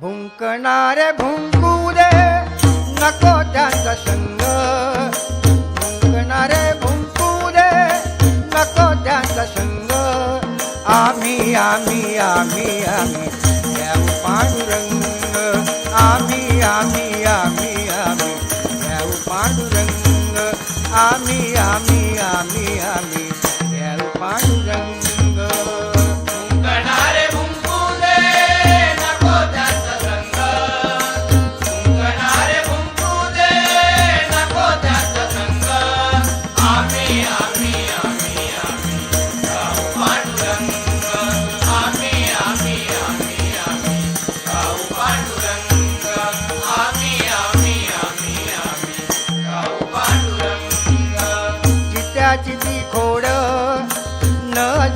भुंकणारे भुंकू दे नको त्यांचा संग. भुंकणारे भुंकू दे नको त्यांचा संग. आम्ही आम्ही आम्ही आम्ही देव पांडुरंग. आम्ही आम्ही आम्ही आम्ही देव पांडुरंग. आम्ही आम्ही आम्ही आम्ही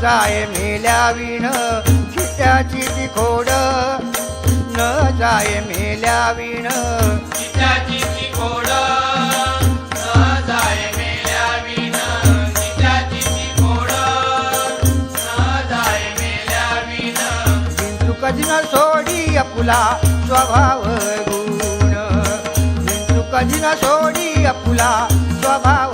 जाय मेल्या विण चित्याची ती खोड. न जाय मेल्या विण चिताची ती खोड. कधी न सोडी अपुला स्वभाव गुण. कधी न सोडी अपुला स्वभाव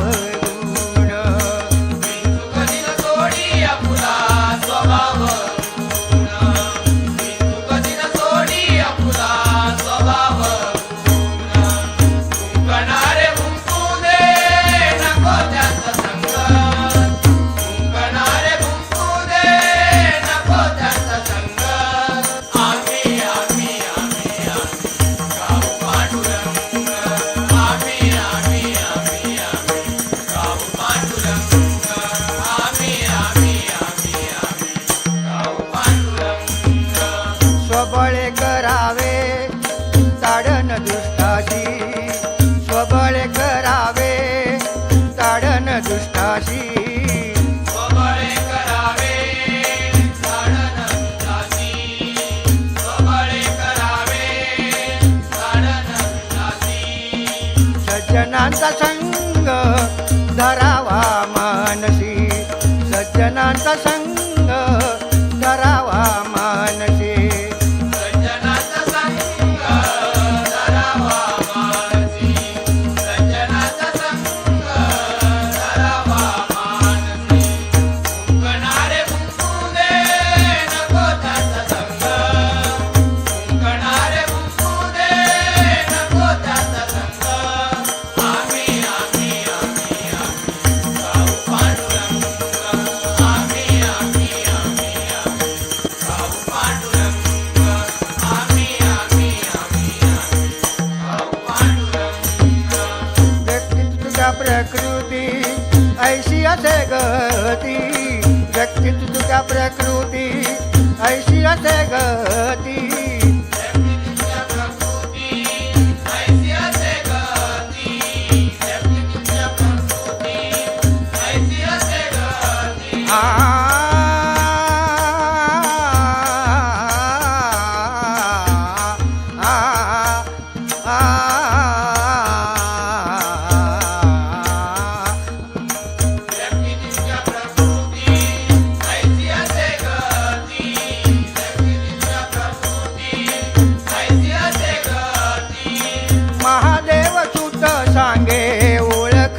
दुष्टाशी स्वबळे करावे ताडण दुष्टाशी. स्वबळे करावे स्वबळे झाडण दुधाची सज्जनांचा संग धरावा मानसी. सज्जनांचा संग प्रकृती ऐशी असे गती व्यक्ती तुझ्या प्रकृती ऐशी असे गती.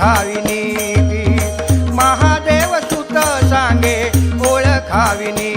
ओळखाविनी महादेव सुत सांगे ओळखाविनी